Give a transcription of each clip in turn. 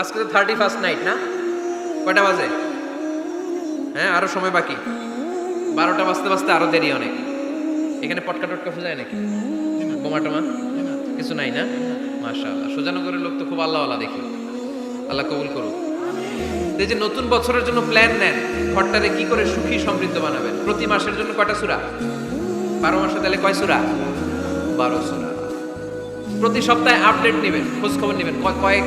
আজকে তো thirty first night না? কয়টা বাজে? হ্যাঁ আরও সময় বাকি। বারোটা বাজতে বাজতে আরও দেরি অনেক। এখানে পটকা টটকা ফুজায় নাকি? বোমা টোমা? কিছু নাই না? মাশা আল্লাহ সুজানগরের লোক তো খুব আল্লাহ আল্লাহ দেখি। আল্লাহ কবুল করুক। এই যে নতুন বছরের জন্য প্ল্যান নেন, ঘরটারে কি করে সুখী, সমৃদ্ধ বানাবেন? প্রতি মাসের জন্য কয়টা সুরা? বারো মাসে তাহলে কয় সুরা? বারো সুরা। প্রতি সপ্তাহে আপডেট নেবেন খোঁজ খবর নেবেন কয়েক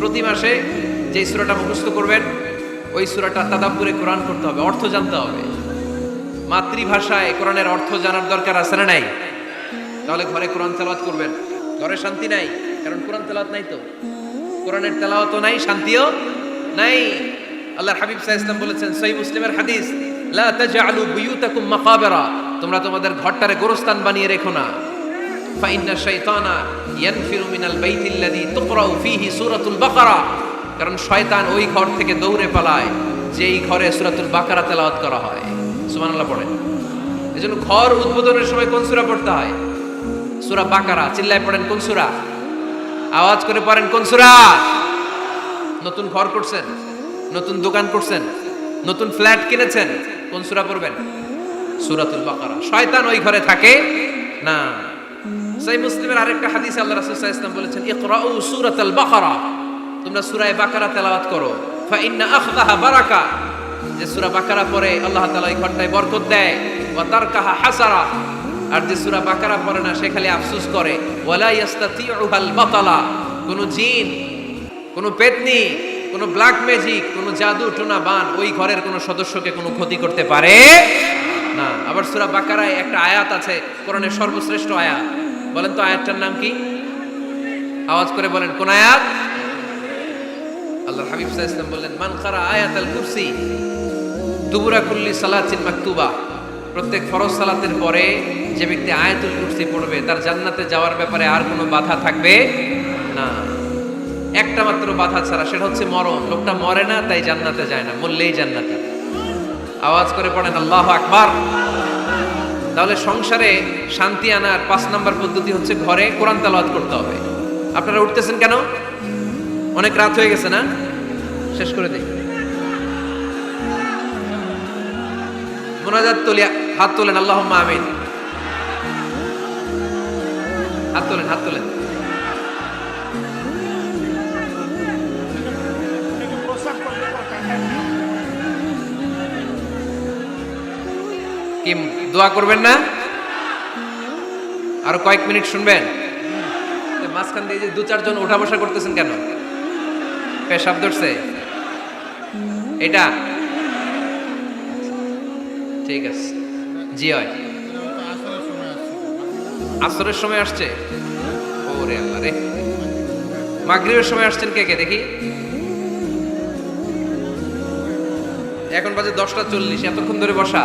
প্রতি মাসে যেই সুরাটা মুখস্থ করবেন, ওই সুরাটা তাদাব্বুরে কোরআন করতে হবে, অর্থ জানতে হবে। মাতৃভাষায় কোরআনের অর্থ জানার দরকার আছে না নাই? তাহলে ঘরে কোরআন তেলাওয়াত করবেন। ঘরে শান্তি নাই? কারণ কোরআন তেলাওয়াত নাই তো। কোরআনের তেলাওয়াতও নাই, শান্তিও নাই। আল্লাহর হাবিব আলাইহি ওয়াসাল্লাম বলেছেন, সহিহ মুসলিমের হাদিস, লা তাজআলু বুয়ুতাকুম তোমরা তোমাদের ঘরটারে গোরস্থান বানিয়ে রেখো না। ইয়ানফিরু মিনাল বাইতিল্লাযী তুকরাউ ফীহি সূরাতুল বাকারা। কারণ শয়তান ওই ঘর থেকে দৌড়ে পালায়, যেই ঘরে সূরাতুল বাকারা তেলাওয়াত করা হয়। সুবহানাল্লাহ পড়েন। এজন্য ঘর উদ্বোধনের সময় কোন সূরা পড়তে হয়? সূরা বাকারা। চিল্লায় পড়েন কোন সূরা? আওয়াজ করে পড়েন কোন সূরা? নতুন ঘর করছেন? নতুন দোকান করছেন? নতুন ফ্ল্যাট কিনেছেন? কোন সূরা পড়বেন? সূরাতুল বাকারা। শয়তান ওই ঘরে থাকে না। সাই মুসলিমের আরেকটা হাদিস আল্লাহ রাসূল ওয়াসাল্লাম বলেছেন, ইকরাউ সূরাতাল বাকারা। তোমরা সূরা বাকারা তেলাওয়াত করো। ফা ইন্না আখদাহা বারাকা। যে সুরা বাকারা পরে আল্লাহ তাআলা এই ঘরটায় বরকত দেয়। ওয়া তারকাহা হাসারা। আর যে সুরা বাকারা পড়ে না, সে খালি আফসোস করে। ওয়ালা ইয়াস্তাতিউহাল বাতালা। কোন জিন, কোন পেতনি, কোন ব্ল্যাক ম্যাজিক, কোন জাদু টোনা বান ওই ঘরের কোন সদস্যকে কোনো ক্ষতি করতে পারে না। আবার সুরা বাকারায় একটা আয়াত আছে, কোরআনের সর্বশ্রেষ্ঠ আয়াত। বলেন তো আয়াতটার নাম কি? আওয়াজ করে বলেন, কোন আয়াত? আল্লাহর হাবিব আলাইহি ওয়াসাল্লাম বললেন, মান কারা আয়াতাল কুরসি, দুবুরা কুল্লি সালাতিন মাকতুবা। প্রত্যেক ফরজ সালাতের পরে যে ব্যক্তি আয়াতুল কুরসি পড়বে, তার জান্নাতে যাওয়ার ব্যাপারে আর কোনো বাধা থাকবে না। একটা মাত্র বাধা ছাড়া, সেটা হচ্ছে মরণ। লোকটা মরে না, তাই জান্নাতে যায় না, মরলেই জান্নাতে। আওয়াজ করে পড়েন, আল্লাহ আকবার। তাহলে সংসারে শান্তি আনার পাঁচ নম্বর পদ্ধতি হচ্ছে ঘরে কোরআন তালাওয়াত করতে হবে। আপনারা উঠতেছেন কেন? অনেক রাত হয়ে গেছে না? শেষ করে দিই। মোনাজাত তুলিয়া হাত তোলেন আল্লাহ আমিন। হাত তোলেন হাত তোলেন। কি দোয়া করবেন না? আরও কয়েক মিনিট শুনবেন। মাঝখান দিয়ে যে দু চারজন ওঠা বসা করতেছেন কেন? পেশাব ধরছে এটা? ঠিক আছে। জি হয়। আসরের সময় আসছে। ওরে আল্লাহ রে। মাগরিবের সময় আসছেন কে কে? দেখি। এখন বাজে দশটা চল্লিশ, এতক্ষণ ধরে বসা।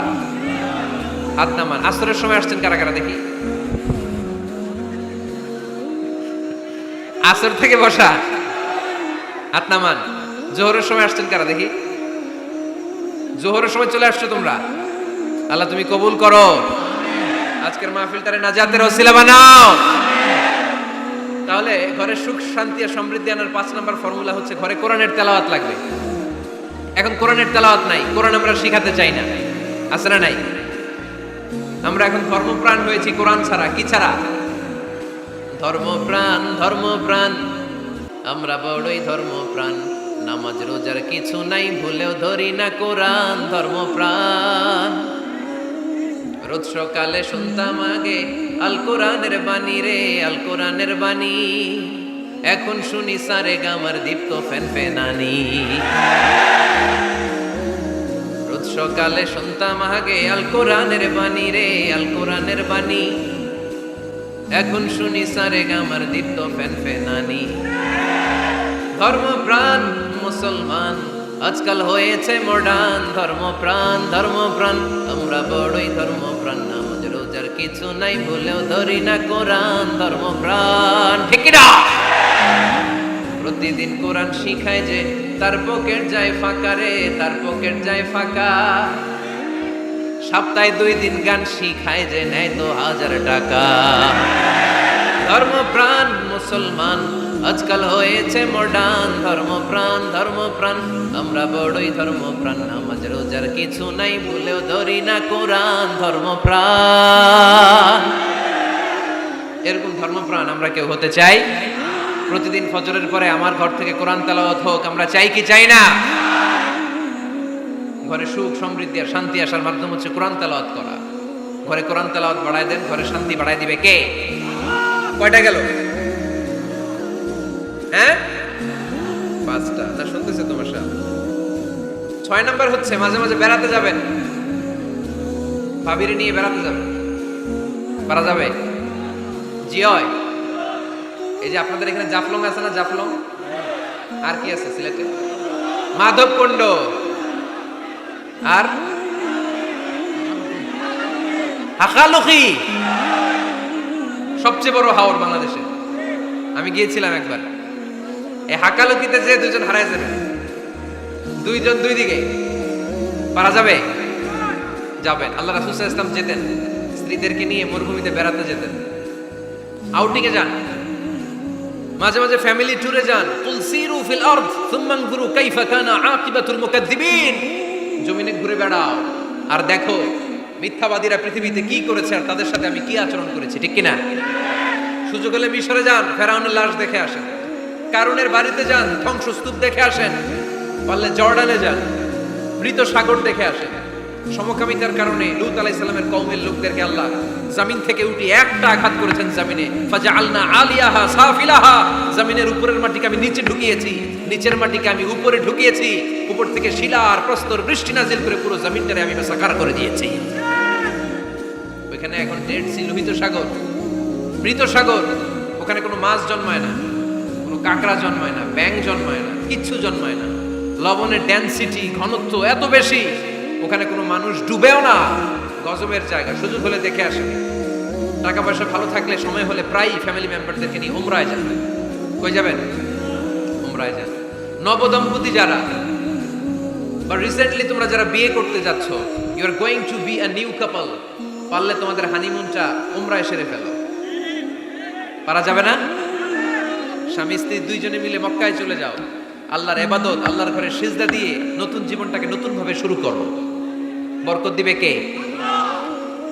হাত নামান। আসরের সময় আসছেন কারা কারা দেখি? আসর থেকে বসা। হাত নামান। জোহরের সময় আসছেন কারা দেখি? জোহরের সময় চলে আসছো তোমরা? আল্লাহ তুমি কবুল করো। আজকের মাহফিল তারে নাজাতের ওসিলা বানাও। তাহলে ঘরে সুখ, শান্তি আর সমৃদ্ধি আনার পাঁচ নাম্বার ফর্মুলা হচ্ছে ঘরে কোরআনের তেলাওয়াত লাগবে। এখন কোরআনের তেলাওয়াত নাই। কোরআন আমরা শিখাতে চাই না। আছে নাই? আমরা এখন ধর্মপ্রাণ হয়েছি কোরআন ছাড়া, কি ছাড়া? ধর্মপ্রাণ ধর্মপ্রাণ। আমরা বড়ই ধর্মপ্রাণ। নামাজ, রোজার কিছু নাই, ভুলেও ধরি না কোরআন, ধর্মপ্রাণ। রোজ সকালে শুনতাম আগে, আল কোরআনের বাণী রে, আল কোরআনের বাণী। এখন শুনি সারে গামার দীপ্ত ফ্যান ফেনানি সকালে শুনতাম আগে আল কোরআনের বাণী রে, আল কোরআনের বাণী। এখন শুনি সারে গামার দীপ্ত ফ্যান ফেনানি ধর্মপ্রাণ মুসলমান, আজকাল হয়েছে মডার্ন ধর্মপ্রাণ ধর্মপ্রাণ। আমরা বড়ই ধর্মপ্রাণ, নামাজ, রোজার কিছু নাই বলেও ধরি না কোরআন, ধর্মপ্রাণ। ঠিক না প্রতিদিন কোরআন শিখায় যে, তার পকেট যায় ফাঁকা রে, তার পকেট যায় ফাঁকা। সপ্তাহে দুই দিন গান শিখায় যে, নেয় তো হাজার টাকা। ধর্মপ্রাণ মুসলমান, আজকাল হয়েছে মডার্ন ধর্মপ্রাণ ধর্মপ্রাণ, আমরা বড়ই ধর্মপ্রাণ, নামাজ, রোজার কিছু নাই বলেও ধরি না কোরআন ধর্ম প্রাণ এরকম ধর্মপ্রাণ আমরা কেউ হতে চাই? প্রতিদিন ফজরের পরে আমার ঘর থেকে কোরআন তেলাওয়াত হোক, আমরা চাই কি চাই না? ঘরে সুখ, সমৃদ্ধি আর শান্তি আসার মাধ্যম হচ্ছে কোরআন তেলাওয়াত করা। ঘরে কোরআন তেলাওয়াত বাড়ায় দেন, ঘরে শান্তি বাড়ায় দিবে কে? কয়টা গেল? হ্যাঁ? পাঁচটা। না শুনতেছে তোমার সাথে। ছয় নাম্বার হচ্ছে, মাঝে মাঝে বেড়াতে যাবেন। ভাবিরে নিয়ে বেড়াতে যাবেন। পারা যাবে? জি হয়। এই যে আপনাদের এখানে জাফলং আছে না জাফলং? আর কি আছে সিলেটে? মাধবকুণ্ড আর? হাকালুকি সবচেয়ে বড় হাওর বাংলাদেশে। আমি গিয়েছিলাম একবার। এই হাকালুকিতে যে দুজন হারায় যাবে, দুইজন দুই দিকে, পারা যাবে? যাবেন। আল্লাহ রাসুল ইসলাম যেতেন। স্ত্রীদেরকে নিয়ে মরুভূমিতে বেড়াতে যেতেন। আউটিং এ যান। মাঝে মাঝে ফ্যামিলি ট্যুরে যান। কুল সিরু ফিল আরদ আনজুরু কাইফা কানা আকিবাতুল মুকাদ্দিবিন। জমিনে ঘুরে বেড়াও। আর দেখো, মিথ্যাবাদীরা পৃথিবীতে কি করেছে আর তাদের সাথে আমি কি আচরণ করেছি, ঠিক কিনা? সুযোগ হলে মিশরে যান, ফেরাউনের লাশ দেখে আসেন। কারণের বাড়িতে যান, ধ্বংসস্তূপ দেখে আসেন। পারলে জর্ডানে যান, মৃত সাগর দেখে আসেন। সমকামিতার কারণে লুত আলাই সাল্লামের কৌমের লোকদেরকে আল্লাহ জামিন থেকে উঠি একটা আঘাত করেছেন জামিনে। ফাজা আলনা আলিয়াহা সাফিলাহা। জামিনের উপরের মাটিকে আমি নিচে ঢুকিয়েছি। নিচের মাটিকে আমি উপরে ঢুকিয়েছি। উপর থেকে শিলা আর প্রস্তর বৃষ্টি নাজিল করে পুরো জামিনটারে আমি সাকার করে দিয়েছি। ওইখানে এখন ডেড সি লোহিত সাগর। মৃত সাগর। ওখানে কোনো মাছ জন্মায় না। কোনো কাঁকড়া জন্মায় না। ব্যাং জন্মায় না। কিচ্ছু জন্মায় না। লবণের ডেন্সিটি ঘনত্ব এত বেশি। ওখানে কোনো মানুষ ডুবেও না। গজবের জায়গা, সুযোগ হলে দেখে আসে টাকা পয়সা ভালো থাকলে সময় হলে প্রায়ই ফ্যামিলি মেম্বারদেরকে নিয়ে উমরায় যান। কই যাবেন? উমরায় যান। নবদম্পতি যারা, বা রিসেন্টলি তোমরা যারা বিয়ে করতে যাচ্ছ you are going to be a new couple পারলে তোমাদের হানিমুনটা উমরায় সেরে ফেলো। পারা যাবে না? স্বামী, স্ত্রী দুইজনে মিলে মক্কায় চলে যাও। আল্লাহর এবাদত, আল্লাহর ঘরে সিজদা দিয়ে নতুন জীবনটাকে নতুন ভাবে শুরু করো। বরকত দিবে কে?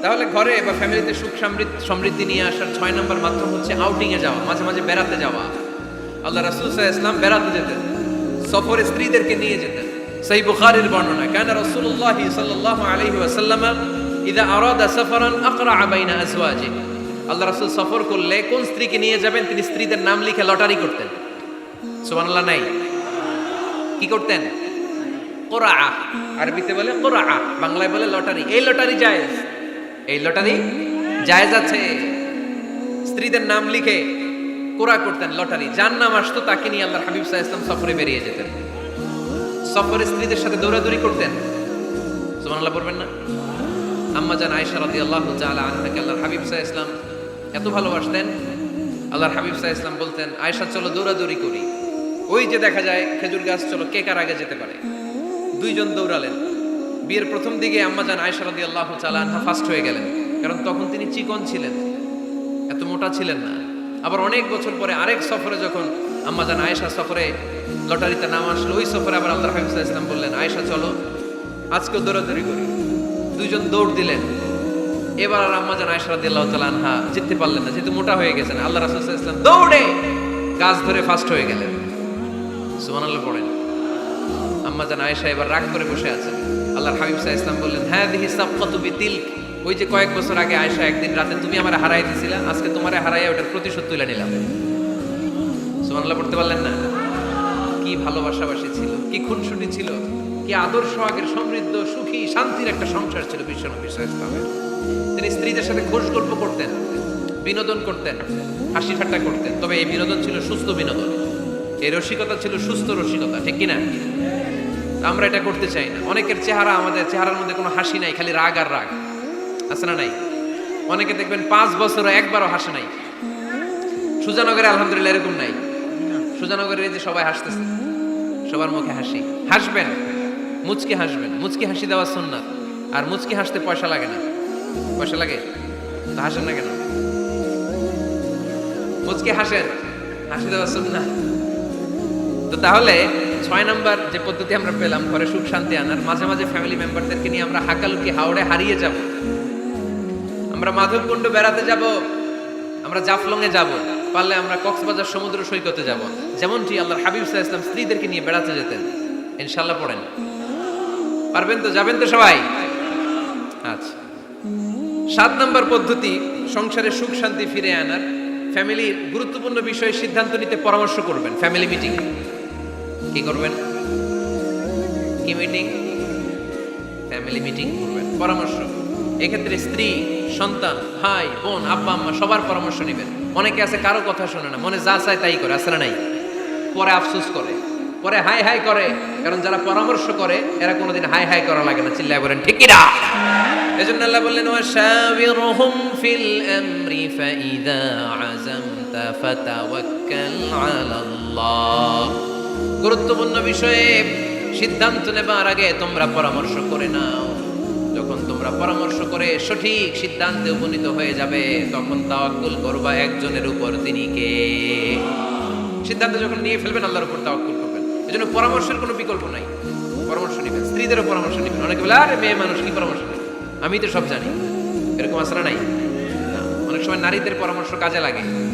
তাহলে ঘরে বা ফ্যামিলিতে সুখ সমৃদ্ধি সমৃদ্ধি নিয়ে আসার ছয় নম্বর মাধ্যম হচ্ছে আউটিং এ যাওয়া, মাঝে মাঝে বেড়াতে যাওয়া। আল্লাহ রাসূল ইসলাম বেড়াতে যেতেন, সফরে স্ত্রীদেরকে নিয়ে যেতেন। সেই বুখারীর বর্ণনা, কেন রাসূলুল্লাহ সাল্লাল্লাহু আলাইহি ওয়াসাল্লাম ইদা আরাদা সফরান আকরা বাইনা আজওয়াজি। আল্লাহ রাসূল সফর করলে কোন স্ত্রীকে নিয়ে যাবেন? তিনি স্ত্রীদের নাম লিখে লটারি করতেন। সুবহানাল্লাহ, নাই। কি করতেন? কোরআ আরবিতে বলে কোরআ বাংলায় বলে লটারি। এই লটারি জায়েজ? এই লটারি জায়েজ আছে। স্ত্রীদের নাম লিখে কোরআ করতেন লটারি। যার নাম আসতো তাকে নিয়ে আল্লাহ হাবিব সাহা ইসলাম সফরে বেরিয়ে যেতেন। সফরে স্ত্রীদের সাথে দৌড়াদৌড়ি করতেন। সুবহানাল্লাহ পড়বেন না? আম্মা জান আয়েশা রাদিয়াল্লাহু তাআলা আনহাকে আল্লাহর হাবিব সাহা ইসলাম এত ভালোবাসতেন। আল্লাহর হাবিব সাহা ইসলাম বলতেন, আয়েশা, চলো দৌড়াদৌড়ি করি। ওই যে দেখা যায়, খেজুর গাছ, চলো, কে কার আগে যেতে পারে? দুইজন দৌড়ালেন। বিয়ের প্রথম দিকে আম্মাজান আয়সা রাদি আল্লাহ চালানহা ফার্স্ট হয়ে গেলেন, কারণ তখন তিনি চিকন ছিলেন, এত মোটা ছিলেন না। আবার অনেক বছর পরে আরেক সফরে যখন আম্মাজান আয়েশা সফরে লটারিতে নাম আসলো, ওই সফরে আবার আল্লাহ হাফিজ ইসলাম বললেন, আয়েশা, চলো, আজকেও দৌড়াদৌড়ি করি। দুইজন দৌড় দিলেন। এবার আর আম্মা আম্মাজান আয়েশা রাদি আল্লাহ তালানহা জিততে পারলেন না, যেহেতু মোটা হয়ে গেছেন। আল্লাহ রাসুল ইসলাম দৌড়ে গাছ ধরে ফার্স্ট হয়ে গেলেন। সুবহানাল্লাহ পড়েন। আম্মা জান আয়েশা এবার রাগ করে বসে আছেন আল্লাহর হাবিব সাহা ইসলাম বললেন হ্যাঁ দেখি সাবকাতু বিতিল ওই যে কয়েক বছর আগে আয়েশা একদিন রাতে, তুমি আমার হারাই দিয়েছিলে আজকে তোমারে হারাইয়া ওটার প্রতিশোধ তুলে নিলাম। সুবহানাল্লাহ পড়তে পারলেন না? কি ভালোবাসাবাসী ছিল, কি খুনসুটি ছিল, কি আদর্শ আগের সমৃদ্ধ, সুখী, শান্তির একটা সংসার ছিল বিশ্বনবী সাহা ইসলামের তিনি স্ত্রীদের সাথে খোঁজ গল্প করতেন, বিনোদন করতেন, হাসি ঠাট্টা করতেন। তবে এই বিনোদন ছিল সুস্থ বিনোদন। এই রসিকতা ছিল সুস্থ রসিকতা, ঠিক কিনা? আমরা এটা করতে চাই না। অনেকের চেহারা আমাদের চেহারার মধ্যে কোনো হাসি নাই, খালি রাগ আর রাগ। আছে না নাই? অনেকে দেখবেন পাঁচ বছরও একবারও হাসে নাই। সুজানগরে আলহামদুলিল্লাহ এরকম নাই। সুজানগরের যে সবাই হাসতেছে, সবার মুখে হাসি। হাসবেন, মুচকি হাসবেন। মুচকি হাসি দেওয়া সুন্নাত। আর মুচকি হাসতে পয়সা লাগে না। পয়সা লাগে? তো হাসেন না কেন? মুচকি হাসেন, হাসি দেওয়া সুন্নাত। তো তাহলে ছয় নাম্বার যে পদ্ধতি আমরা পেলাম ঘরে সুখ শান্তি আনার। মাঝে মাঝে ফ্যামিলি মেম্বারদেরকে নিয়ে আমরা হাকালুকি হাওড়ে হারিয়ে যাব। আমরা মাধবকুণ্ড বেড়াতে যাব, আমরা জাফলং এ যাব, পারলে আমরা কক্সবাজার সমুদ্র সৈকতে যাব। যেমনটি আল্লাহর হাবিব সাহা ইসলাম স্ত্রীদেরকে নিয়ে বেড়াতে যেতেন। ইনশাল্লাহ পড়েন। পারবেন তো? যাবেন তো সবাই? আচ্ছা। সাত নম্বর পদ্ধতি, সংসারে সুখ শান্তি ফিরে আনার। ফ্যামিলির গুরুত্বপূর্ণ বিষয়ে সিদ্ধান্ত নিতে পরামর্শ করবেন ফ্যামিলি মিটিং কি করবেন? কি মিটিং ফ্যামিলি মিটিং করবেন। পরামর্শ। এক্ষেত্রে স্ত্রী, সন্তান, ভাই, বোন, আব্বা, আম্মা সবার পরামর্শ নেবেন। অনেকে আছে কারও কথা শোনে না, মনে যা চায় তাই করে আসলে নাই? পরে আফসোস করে। পরে হাই হাই করে। কারণ যারা পরামর্শ করে, এরা কোনোদিন হাই হাই করা লাগে না। চিল্লায় বলেন, ঠিকই না? এজন্য আল্লাহ বললেন, ওয়াশাবিরহুম ফিল আমরি ফাইদা আযামতা ফাতাওয়াক্কাল আলাল্লাহ। গুরুত্বপূর্ণ বিষয়ে সিদ্ধান্ত নেবার আগে তোমরা পরামর্শ করে নাও। যখন তোমরা পরামর্শ করে সঠিক সিদ্ধান্তে উপনীত হয়ে যাবে, তখন তাওয়াক্কুল করবা একজনের উপর তিনি কে? সিদ্ধান্ত যখন নিয়ে ফেলবেন, আল্লাহর উপর তাওয়াক্কুল করবেন। এজন্য পরামর্শের কোনো বিকল্প নাই। পরামর্শ নেবেন, স্ত্রীদেরও পরামর্শ নেবেন। অনেকে বলে, আরে, মেয়ে মানুষ, কি পরামর্শ নেবে? আমি তো সব জানি। এরকম আসরা নাই? অনেক সময় নারীদের পরামর্শ কাজে লাগে।